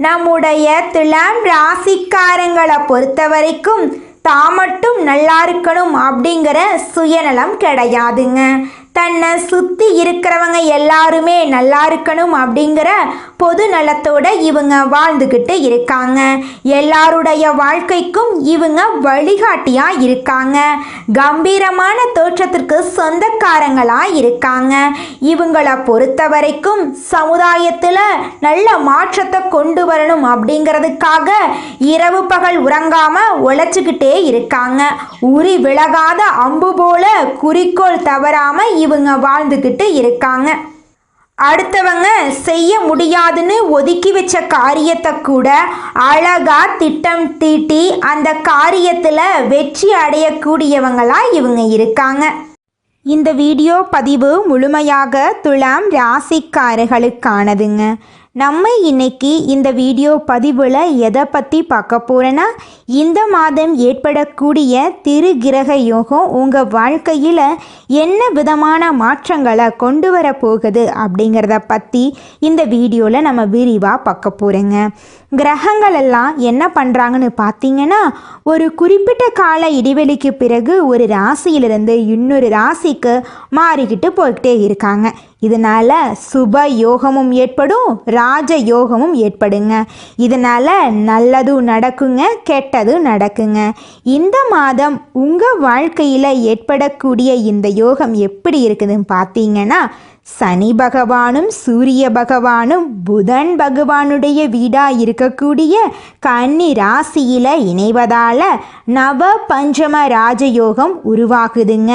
நம்முடைய துலாம் ராசிக்காரங்களை பொறுத்த வரைக்கும் தான் மட்டும் நல்லா இருக்கணும் அப்படிங்கிற சுயநலம் கிடையாதுங்க. தன்னை சுற்றி இருக்கிறவங்க எல்லாருமே நல்லா இருக்கணும் அப்படிங்கிற பொது நலத்தோட இவங்க வாழ்ந்துக்கிட்டு இருக்காங்க. எல்லாருடைய வாழ்க்கைக்கும் இவங்க வழிகாட்டியாக இருக்காங்க. கம்பீரமான தோற்றத்திற்கு சொந்தக்காரங்களாக இருக்காங்க. இவங்களை பொறுத்த வரைக்கும் சமுதாயத்தில் நல்ல மாற்றத்தை கொண்டு வரணும் அப்படிங்கிறதுக்காக இரவு பகல் உறங்காம உழைச்சிக்கிட்டே இருக்காங்க. உரி விலகாத அம்பு போல குறிக்கோள் தவறாம இவங்க வாழ்ந்துக்கிட்டு இருக்காங்க. அடுத்தவங்க செய்ய முடியாதுன்னு ஒதுக்கி வச்ச காரியத்தை கூட அழகா திட்டம் தீட்டி அந்த காரியத்தில் வெற்றி அடையக்கூடியவங்களா இவங்க இருக்காங்க. இந்த வீடியோ பதிவு முழுமையாக துலாம் ராசிக்காரர்களுக்கானதுங்க. நம்ம இன்னைக்கு இந்த வீடியோ பதிவில் எதை பற்றி பார்க்க போகிறேன்னா இந்த மாதம் ஏற்படக்கூடிய திரு கிரக யோகம் உங்கள் வாழ்க்கையில் என்ன விதமான மாற்றங்களை கொண்டு வர போகுது அப்படிங்கிறத பற்றி இந்த வீடியோவில் நம்ம விரிவாக பார்க்க போகிறோங்க கிரகங்கள் எல்லாம் என்ன பண்ணுறாங்கன்னு பார்த்தீங்கன்னா ஒரு குறிப்பிட்ட கால இடைவெளிக்கு பிறகு ஒரு ராசியிலிருந்து இன்னொரு ராசிக்கு மாறிக்கிட்டு போய்கிட்டே இருக்காங்க. இதனால் சுப யோகமும் ஏற்படும் ராஜ யோகமும் ஏற்படுங்க. இதனால் நல்லதும் நடக்குங்க கெட்டதும் நடக்குங்க. இந்த மாதம் உங்கள் வாழ்க்கையில் ஏற்படக்கூடிய இந்த யோகம் எப்படி இருக்குதுன்னு பார்த்தீங்கன்னா சனி பகவானும் சூரிய பகவானும் புதன் பகவானுடைய வீடாக இருக்கக்கூடிய கன்னி ராசியில் இணைவதால நவ பஞ்சம ராஜயோகம் உருவாகுதுங்க.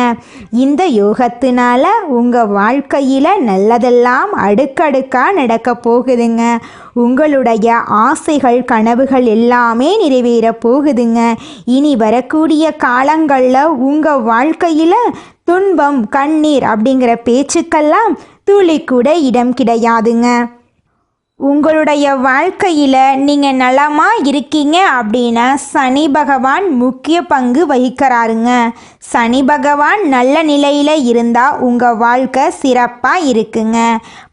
இந்த யோகத்தினால உங்கள் வாழ்க்கையில் நல்லதெல்லாம் அடுக்கடுக்காக நடக்க போகுதுங்க. உங்களுடைய ஆசைகள் கனவுகள் எல்லாமே நிறைவேற போகுதுங்க. இனி வரக்கூடிய காலங்களில் உங்கள் வாழ்க்கையில் துன்பம் கண்ணீர் அப்படிங்கிற பேச்சுக்கெல்லாம் துளி கூட இடம் கிடையாதுங்க. உங்களுடைய வாழ்க்கையில் நீங்கள் நலமாக இருக்கீங்க அப்படின்னா சனி பகவான் முக்கிய பங்கு வகிக்கிறாருங்க. சனி பகவான் நல்ல நிலையில் இருந்தால் உங்கள் வாழ்க்கை சிறப்பாக இருக்குங்க.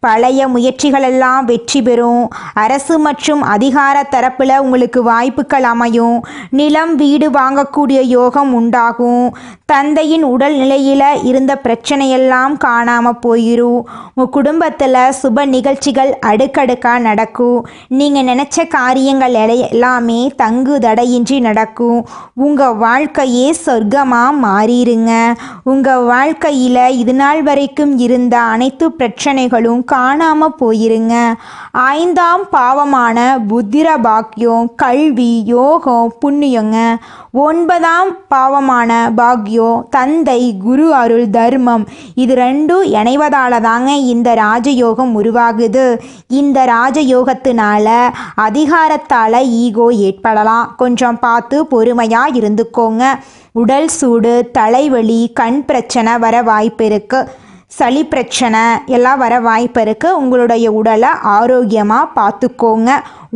பழைய முயற்சிகளெல்லாம் வெற்றி பெறும். அரசு மற்றும் அதிகார தரப்பில் உங்களுக்கு வாய்ப்புகள் அமையும். நிலம் வீடு வாங்கக்கூடிய யோகம் உண்டாகும். தந்தையின் உடல் நிலையில் இருந்த பிரச்சனையெல்லாம் காணாமல் போயிடும் உங்கள் குடும்பத்தில் சுப நிகழ்ச்சிகள் அடுக்கடுக்காக நடக்கும் நீங்கள் நினச்ச காரியங்கள் எல்லாமே தங்கு தடையின்றி நடக்கும் உங்கள் வாழ்க்கையே சொர்க்கமாக மாறிடுங்க. உங்கள் வாழ்க்கையில் இது நாள் வரைக்கும் இருந்த அனைத்து பிரச்சனைகளும் காணாமல் போயிருங்க. ஐந்தாம் பாவமான புத்திர பாக்கியம் கல்வி யோகம் புண்ணியங்க. ஒன்பதாம் பாவமான பாக்யம் தந்தை குரு அருள் தர்மம். இது ரெண்டும் இணைவதால தாங்க இந்த ராஜயோகம் உருவாகுது. இந்த ராஜயோகத்தினால அதிகாரத்தால் ஈகோ ஏற்படலாம். கொஞ்சம் பார்த்து பொறுமையாக இருந்துக்கோங்க. உடல் சூடு தலைவலி கண் பிரச்சனை வர வாய்ப்பு இருக்குது சளி பிரச்சனை எல்லாம் வர வாய்ப்பு இருக்குது உங்களுடைய உடலை ஆரோக்கியமாக பார்த்துக்கோங்க.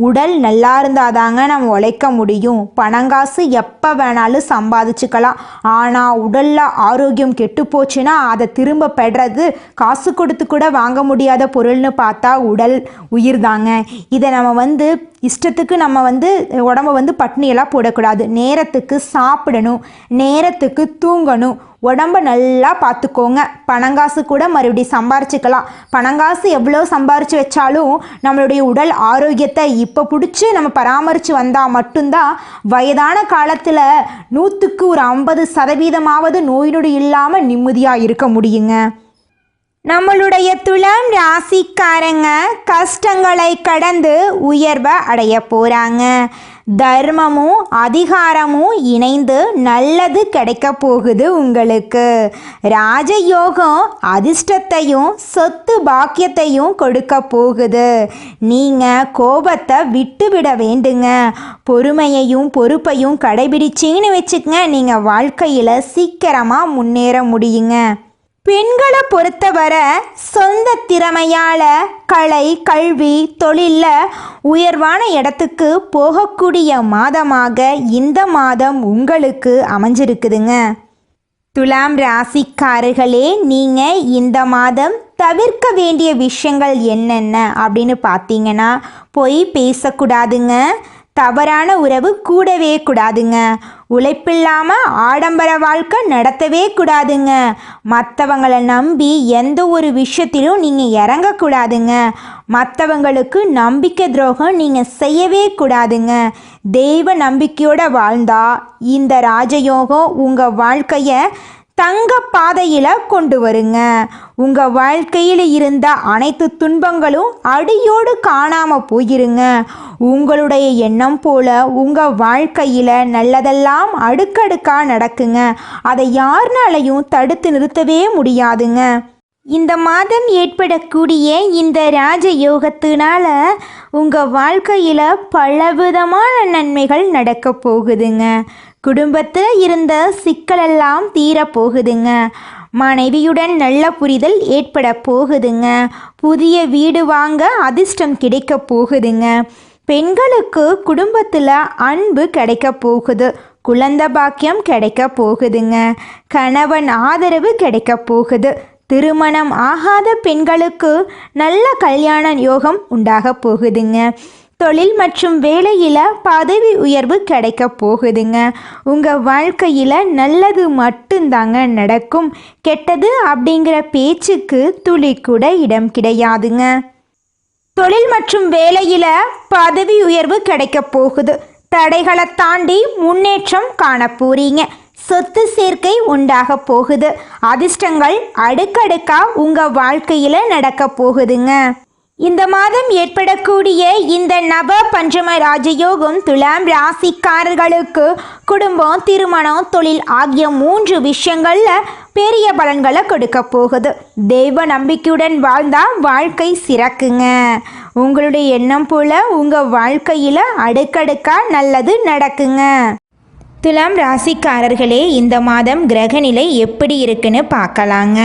உடல் நல்லா இருந்தால் தாங்க நம்ம உழைக்க முடியும். பணங்காசு எப்போ வேணாலும் சம்பாதிச்சுக்கலாம். ஆனால் உடலில் ஆரோக்கியம் கெட்டு போச்சுன்னா அதை திரும்ப பெறது காசு கொடுத்து கூட வாங்க முடியாத பொருள்னு பார்த்தா உடல் உயிர் தாங்க. இதை நம்ம வந்து இஷ்டத்துக்கு நம்ம வந்து உடம்ப வந்து பட்னியெல்லாம் போடக்கூடாது. நேரத்துக்கு சாப்பிடணும் நேரத்துக்கு தூங்கணும். உடம்ப நல்லா பார்த்துக்கோங்க. பணங்காசு கூட மறுபடியும் சம்பாரிச்சுக்கலாம். பணங்காசு எவ்வளோ சம்பாரித்து வச்சாலும் நம்மளுடைய உடல் ஆரோக்கியத்தை இப்போ பிடிச்சி நம்ம பராமரித்து வந்தால் மட்டும்தான் வயதான காலத்தில் நூற்றுக்கு ஒரு ஐம்பது சதவீதமாவது நோய் நொடி இல்லாமல் நிம்மதியாக இருக்க முடியுங்க. நம்மளுடைய துலாம் ராசிக்காரங்க கஷ்டங்களை கடந்து உயர்வை அடைய போகிறாங்க தர்மமும் அதிகாரமும் இணைந்து நல்லது கிடைக்க போகுது உங்களுக்கு. ராஜயோகம் அதிர்ஷ்டத்தையும் சொத்து பாக்கியத்தையும் கொடுக்க போகுது. நீங்கள் கோபத்தை விட்டுவிட வேண்டுங்க. பொறுமையையும் பொறுப்பையும் கடைபிடிச்சிங்கன்னு வச்சுக்கங்க. நீங்கள் வாழ்க்கையில் சீக்கிரமாக முன்னேற முடியுங்க. பெண்களை பொறுத்தவரை சொந்த திறமையால் கலை கல்வி தொழிலில் உயர்வான இடத்துக்கு போகக்கூடிய மாதமாக இந்த மாதம் உங்களுக்கு அமைஞ்சிருக்குதுங்க. துலாம் ராசிக்காரர்களே நீங்கள் இந்த மாதம் தவிர்க்க வேண்டிய விஷயங்கள் என்னென்ன அப்படின்னு பார்த்தீங்கன்னா பொய் பேசக்கூடாதுங்க. தவறான உறவு கூடவே கூடாதுங்க. உழைப்பில்லாமல் ஆடம்பர வாழ்க்கை நடத்தவே கூடாதுங்க. மற்றவங்களை நம்பி எந்த ஒரு விஷயத்திலும் நீங்கள் இறங்கக்கூடாதுங்க மற்றவங்களுக்கு நம்பிக்கை துரோகம் நீங்கள் செய்யவே கூடாதுங்க. தெய்வ நம்பிக்கையோடு வாழ்ந்தா இந்த ராஜயோகம் உங்கள் வாழ்க்கையை தங்க பாதையில் கொண்டு வருங்க. உங்கள் வாழ்க்கையில் இருந்த அனைத்து துன்பங்களும் அடியோடு காணாமல் போயிருங்க. உங்களுடைய எண்ணம் போல உங்கள் வாழ்க்கையில் நல்லதெல்லாம் அடுக்கடுக்காக நடக்குங்க. அதை யாருனாலையும் தடுத்து நிறுத்தவே முடியாதுங்க. இந்த மாதம் ஏற்படக்கூடிய இந்த ராஜ யோகத்தினால உங்கள் வாழ்க்கையில் பலவிதமான நன்மைகள் நடக்க போகுதுங்க. குடும்பத்தில் இருந்த சிக்கலெல்லாம் தீரப்போகுதுங்க மனைவியுடன் நல்ல புரிதல் ஏற்பட போகுதுங்க. புதிய வீடு வாங்க அதிர்ஷ்டம் கிடைக்க போகுதுங்க. பெண்களுக்கு குடும்பத்தில் அன்பு கிடைக்க போகுது. குழந்த பாக்கியம் கிடைக்க போகுதுங்க. கணவன் ஆதரவு கிடைக்க போகுது. திருமணம் ஆகாத பெண்களுக்கு நல்ல கல்யாண யோகம் உண்டாக போகுதுங்க. தொழில் மற்றும் வேலையில் பதவி உயர்வு கிடைக்க போகுதுங்க. உங்கள் வாழ்க்கையில் நல்லது மட்டும்தாங்க நடக்கும். கெட்டது அப்படிங்கிற பேச்சுக்கு துளி கூட இடம் கிடையாதுங்க. தொழில் மற்றும் வேலையில் பதவி உயர்வு கிடைக்க போகுது. தடைகளை தாண்டி முன்னேற்றம் காண போறீங்க. சொத்து சேர்க்கை உண்டாக போகுது. அதிர்ஷ்டங்கள் அடுக்கடுக்கா உங்கள் வாழ்க்கையில் நடக்க போகுதுங்க. இந்த மாதம் ஏற்படக்கூடிய இந்த நவ பஞ்சம ராஜயோகம் துலாம் ராசிக்காரர்களுக்கு குடும்பம் திருமணம் தொழில் ஆகிய மூன்று விஷயங்களில் பெரிய பலன்களை கொடுக்க போகுது. தெய்வ நம்பிக்கையுடன் வாழ்ந்தால் வாழ்க்கை சிறக்குங்க. உங்களுடைய எண்ணம் போல் உங்கள் வாழ்க்கையில் அடுக்கடுக்காக நல்லது நடக்குங்க. துலாம் ராசிக்காரர்களே இந்த மாதம் கிரகநிலை எப்படி இருக்குன்னு பார்க்கலாங்க.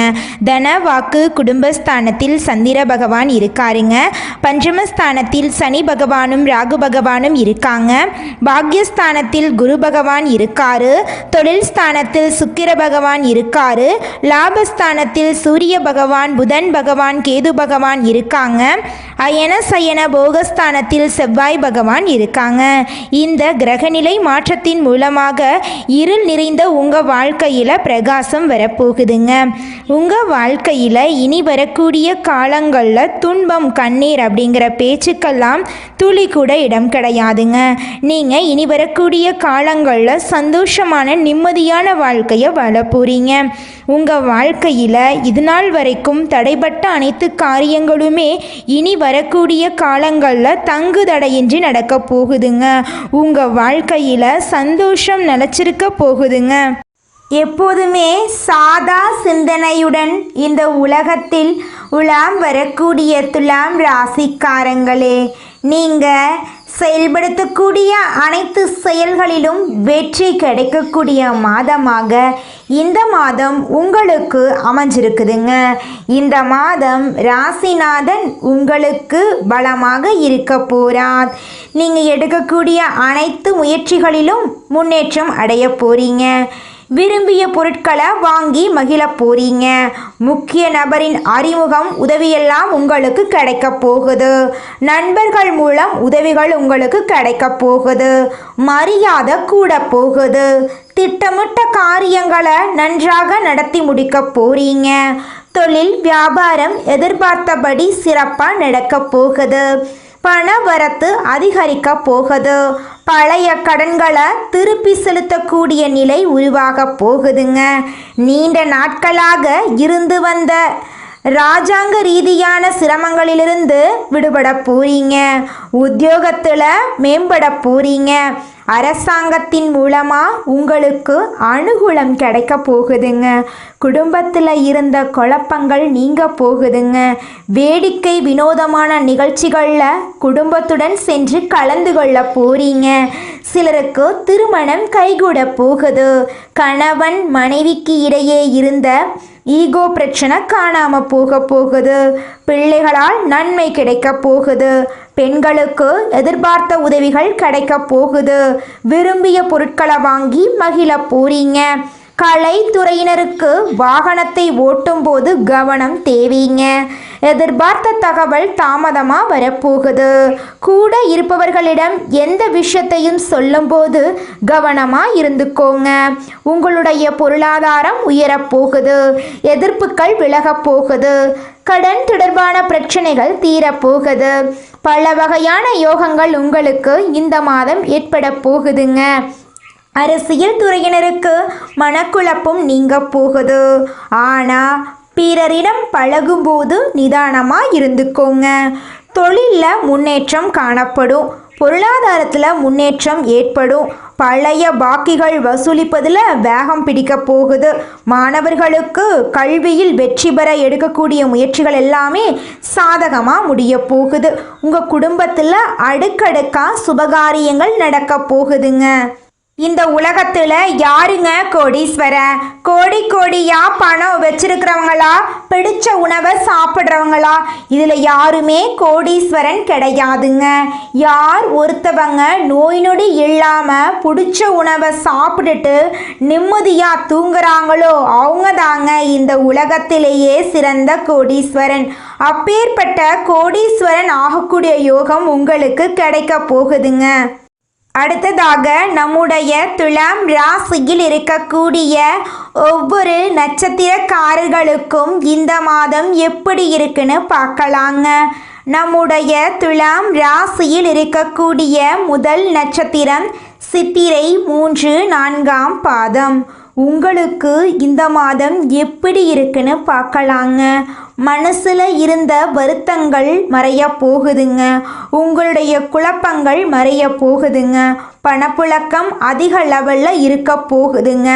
தன வாக்கு குடும்பஸ்தானத்தில் சந்திர பகவான் இருக்காருங்க. பஞ்சமஸ்தானத்தில் சனி பகவானும் ராகு பகவானும் இருக்காங்க. பாக்யஸ்தானத்தில் குரு பகவான் இருக்காரு. தொழில் ஸ்தானத்தில் சுக்கிர பகவான் இருக்காரு. லாபஸ்தானத்தில் சூரிய பகவான் புதன் பகவான் கேது பகவான் இருக்காங்க. அயன சயன போகஸ்தானத்தில் செவ்வாய் பகவான் இருக்காங்க. இந்த கிரகநிலை மாற்றத்தின் மூலமாக இருள் நிறைந்த உங்கள் வாழ்க்கையில் பிரகாசம் வரப்போகுதுங்க. உங்கள் வாழ்க்கையில் இனி வரக்கூடிய காலங்களில் துன்பம் கண்ணீர் அப்படிங்கிற பேச்சுக்கெல்லாம் துளி கூட இடம் கிடையாதுங்க. நீங்கள் இனி வரக்கூடிய காலங்களில் சந்தோஷமான நிம்மதியான வாழ்க்கையை வாழ போகிறீங்க உங்கள் வாழ்க்கையில் இது நாள் வரைக்கும் தடைப்பட்ட அனைத்து காரியங்களுமே இனி வரக்கூடிய காலங்களில் தங்கு தடையின்றி நடக்க போகுதுங்க. உங்கள் வாழ்க்கையில் சந்தோஷம் நிலச்சிருக்க போகுதுங்க. எப்போதுமே சாதா சிந்தனையுடன் இந்த உலகத்தில் உலாம் வரக்கூடிய துலாம் ராசிக்காரங்களே நீங்கள் செயல்படுத்தக்கூடிய அனைத்து செயல்களிலும் வெற்றி கிடைக்கக்கூடிய மாதமாக இந்த மாதம் உங்களுக்கு அமைஞ்சிருக்குதுங்க. இந்த மாதம் ராசிநாதன் உங்களுக்கு பலமாக இருக்க போகிறார் நீங்கள் எடுக்கக்கூடிய அனைத்து முயற்சிகளிலும் முன்னேற்றம் அடைய போகிறீங்க விரும்பிய பொருட்களை வாங்கி மகிழ போறீங்க. முக்கிய நபரின் அறிமுகம் உதவியெல்லாம் உங்களுக்கு கிடைக்க போகுது. நண்பர்கள் மூலம் உதவிகள் உங்களுக்கு கிடைக்க போகுது. மரியாதை கூட போகுது. திட்டமிட்ட காரியங்களை நன்றாக நடத்தி முடிக்க போறீங்க. தொழில் வியாபாரம் எதிர்பார்த்தபடி சிறப்பாக நடக்க போகுது. பண வரத்து அதிகரிக்க போகுது. பழைய கடன்களை திருப்பி செலுத்தக்கூடிய நிலை உருவாக போகுதுங்க. நீண்ட நாட்களாக இருந்து வந்த ராஜாங்க ரீதியான சிரமங்களிலிருந்து விடுபட போறீங்க. உத்தியோகத்தில் மேம்பட போறீங்க. அரசாங்கத்தின் மூலமாக உங்களுக்கு அனுகூலம் கிடைக்க போகுதுங்க. குடும்பத்தில் இருந்த குழப்பங்கள் நீங்க போகுதுங்க. வேடிக்கை வினோதமான நிகழ்ச்சிகளில் குடும்பத்துடன் சென்று கலந்து கொள்ள போறீங்க. சிலருக்கு திருமணம் கைகூட போகுது. கணவன் மனைவிக்கு இடையே இருந்த ஈகோ பிரச்சனை காணாமல் போக போகுது. பிள்ளைகளால் நன்மை கிடைக்க போகுது. பெண்களுக்கு எதிர்பார்த்த உதவிகள் கிடைக்க போகுது. விரும்பிய பொருட்களை வாங்கி மகிழ போறீங்க. கலைத்துறையினருக்கு வாகனத்தை ஓட்டும்போது கவனம் தேவைங்க. எதிர்பார்த்த தகவல் தாமதமாக வரப்போகுது. கூட இருப்பவர்களிடம் எந்த விஷயத்தையும் சொல்லும்போது கவனமாக இருந்துக்கோங்க. உங்களுடைய பொருளாதாரம் உயரப்போகுது எதிர்ப்புகள் விலகப்போகுது கடன் தொடர்பான பிரச்சனைகள் தீரப்போகுது. பல வகையான யோகங்கள் உங்களுக்கு இந்த மாதம் ஏற்பட போகுதுங்க. அரசியல் துறையினருக்கு மனக்குழப்பம் நீங்க போகுது. ஆனால் பிறரிடம் பழகும்போது நிதானமாக இருந்துக்கோங்க. தொழிலில் முன்னேற்றம் காணப்படும். பொருளாதாரத்தில் முன்னேற்றம் ஏற்படும். பழைய பாக்கிகள் வசூலிப்பதில் வேகம் பிடிக்க போகுது. மாணவர்களுக்கு கல்வியில் வெற்றி பெற எடுக்கக்கூடிய முயற்சிகள் எல்லாமே சாதகமாக முடிய போகுது. உங்கள் குடும்பத்தில் அடுக்கடுக்காக சுபகாரியங்கள் நடக்க போகுதுங்க. இந்த உலகத்துல யாருங்க கோடீஸ்வரன் கோடி கோடியா பணம் வச்சிருக்கிறவங்களா? பிடிச்ச உணவை சாப்பிட்றவங்களா? இதுல யாருமே கோடீஸ்வரன் கிடையாதுங்க. யார் ஒருத்தவங்க நோய் நொடி இல்லாம பிடிச்ச உணவை சாப்பிட்டுட்டு நிம்மதியா தூங்குறாங்களோ அவங்க தாங்க இந்த உலகத்திலேயே சிறந்த கோடீஸ்வரன். அப்பேற்பட்ட கோடீஸ்வரன் ஆகக்கூடிய யோகம் உங்களுக்கு கிடைக்க போகுதுங்க. அடுத்ததாக நம்முடைய துலாம் ராசியில் இருக்கக்கூடிய ஒவ்வொரு நட்சத்திரக்காரர்களுக்கும் இந்த மாதம் எப்படி இருக்குன்னு பார்க்கலாங்க. நம்முடைய துலாம் ராசியில் இருக்கக்கூடிய முதல் நட்சத்திரம் சித்திரை மூன்று நான்காம் பாதம். உங்களுக்கு இந்த மாதம் எப்படி இருக்குன்னு பார்க்கலாங்க. மனசில் இருந்த வருத்தங்கள் மறைய போகுதுங்க. உங்களுடைய குழப்பங்கள் மறைய போகுதுங்க. பணப்புழக்கம் அதிக லெவலில் இருக்க போகுதுங்க.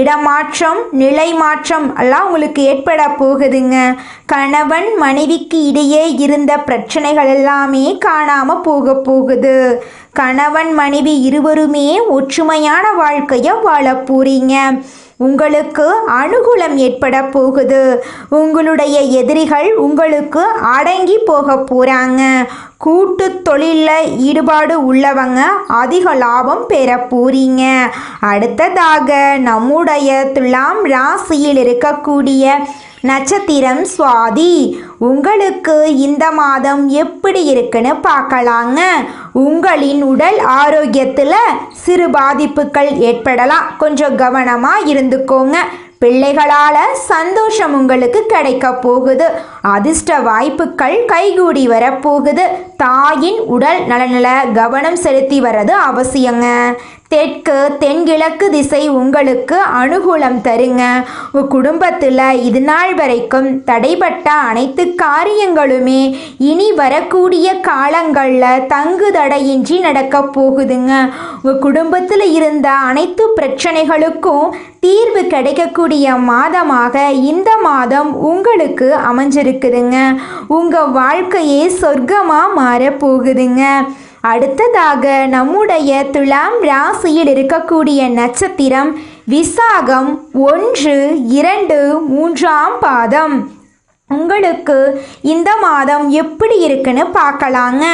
இடமாற்றம் நிலை மாற்றம் எல்லாம் உங்களுக்கு ஏற்பட போகுதுங்க. கணவன் மனைவிக்கு இடையே இருந்த பிரச்சனைகள் எல்லாமே காணாமல் போக போகுது. கணவன் மனைவி இருவருமே ஒற்றுமையான வாழ்க்கையை வாழ போறீங்க. உங்களுக்கு அனுகூலம் ஏற்பட போகுது. உங்களுடைய எதிரிகள் உங்களுக்கு அடங்கி போக போகிறாங்க கூட்டு தொழிலில் ஈடுபாடு உள்ளவங்க அதிக லாபம் பெற போறீங்க. அடுத்ததாக நம்முடைய துலாம் ராசியில் இருக்கக்கூடிய நட்சத்திரம் சுவாதி. உங்களுக்கு இந்த மாதம் எப்படி இருக்குன்னு பார்க்கலாங்க. உங்களின் உடல் ஆரோக்கியத்தில் சிறு பாதிப்புகள் ஏற்படலாம். கொஞ்சம் கவனமாக இருந்துக்கோங்க. பிள்ளைகளால் சந்தோஷம் உங்களுக்கு கிடைக்க போகுது. அதிர்ஷ்ட வாய்ப்புகள் கைகூடி வரப்போகுது. தாயின் உடல் நலனில் கவனம் செலுத்தி வர்றது அவசியங்க. தெற்கு தென்கிழக்கு திசை உங்களுக்கு அனுகூலம் தருங்க. உங்கள் குடும்பத்தில் இது நாள் வரைக்கும் தடைப்பட்ட அனைத்து காரியங்களுமே இனி வரக்கூடிய காலங்களில் தங்கு தடையின்றி நடக்க போகுதுங்க. உங்கள் குடும்பத்தில் இருந்த அனைத்து பிரச்சனைகளுக்கும் தீர்வு கிடைக்கக்கூடிய மாதமாக இந்த மாதம் உங்களுக்கு அமைஞ்சிருக்குதுங்க. உங்கள் வாழ்க்கையே சொர்க்கமாக மாறப்போகுதுங்க அடுத்ததாக நம்முடைய துலாம் ராசியில் இருக்கக்கூடிய நட்சத்திரம் விசாகம் ஒன்று இரண்டு மூன்றாம் பாதம். உங்களுக்கு இந்த மாதம் எப்படி இருக்குன்னு பார்க்கலாங்க.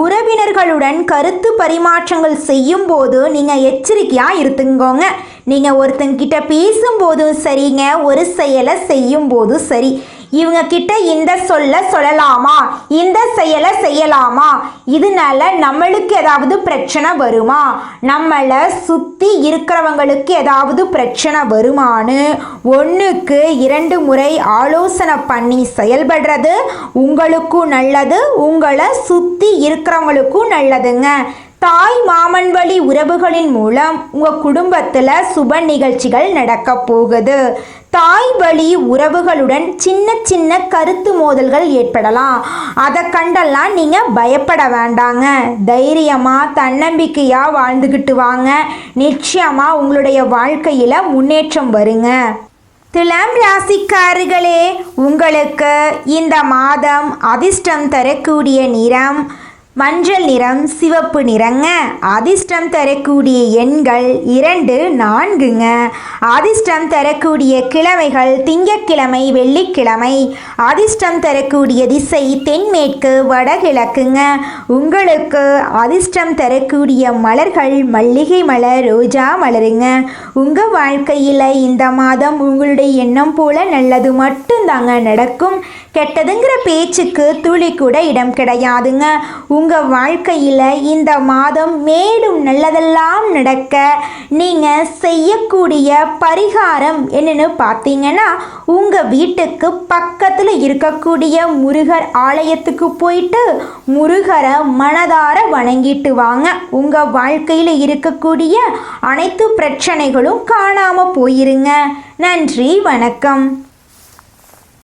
உறவினர்களுடன் கருத்து பரிமாற்றங்கள் செய்யும் போது நீங்கள் எச்சரிக்கையாக இருந்துங்கோங்க நீங்கள் ஒருத்தங்கிட்ட பேசும்போதும் சரிங்க ஒரு செயலை செய்யும் போதும் சரி. இவங்க கிட்ட இந்த சொல்ல சொல்லலாமா? இந்த செயலை செய்யலாமா? இதனால நம்மளுக்கு ஏதாவது பிரச்சனை வருமா? நம்மளை சுற்றி இருக்கிறவங்களுக்கு ஏதாவது பிரச்சனை வருமான்னு ஒன்றுக்கு இரண்டு முறை ஆலோசனை பண்ணி செயல்படுறது உங்களுக்கும் நல்லது உங்களை சுற்றி இருக்கிறவங்களுக்கும் நல்லதுங்க. தாய் மாமன் வழி உறவுகளின் மூலம் உங்கள் குடும்பத்தில் சுப நிகழ்ச்சிகள் நடக்க போகுது. தாய் வழி உறவுகளுடன் சின்ன சின்ன கருத்து மோதல்கள் ஏற்படலாம். அதை கண்டெல்லாம் நீங்கள் பயப்பட வேண்டாங்க. தைரியமாக தன்னம்பிக்கையாக வாழ்ந்துக்கிட்டு வாங்க. நிச்சயமாக உங்களுடைய வாழ்க்கையில் முன்னேற்றம் வருங்க. துலாம் ராசிக்காரர்களே உங்களுக்கு இந்த மாதம் அதிர்ஷ்டம் தரக்கூடிய நிறம் மஞ்சள் நிறம் சிவப்பு நிறங்க. அதிர்ஷ்டம் தரக்கூடிய எண்கள் இரண்டு நான்குங்க. அதிர்ஷ்டம் தரக்கூடிய கிழமைகள் திங்கட்கிழமை வெள்ளிக்கிழமை. அதிர்ஷ்டம் தரக்கூடிய திசை தென்மேற்கு வடகிழக்குங்க. உங்களுக்கு அதிர்ஷ்டம் தரக்கூடிய மலர்கள் மல்லிகை மலர் ரோஜா மலருங்க. உங்கள் வாழ்க்கையில் இந்த மாதம் உங்களுடைய எண்ணம் போல நல்லது மட்டும்தாங்க நடக்கும். கெட்டதுங்கிற பேச்சுக்கு துளி கூட இடம் கிடையாதுங்க. உங்கள் வாழ்க்கையில் இந்த மாதம் மேலும் நல்லதெல்லாம் நடக்க நீங்கள் செய்யக்கூடிய பரிகாரம் என்னன்னு பார்த்தீங்கன்னா உங்கள் வீட்டுக்கு பக்கத்தில் இருக்கக்கூடிய முருகர் ஆலயத்துக்கு போயிட்டு முருகரை மனதார வணங்கிட்டு வாங்க. உங்கள் வாழ்க்கையில் இருக்கக்கூடிய அனைத்து பிரச்சனைகளும் காணாமல் போயிருங்க. நன்றி வணக்கம்.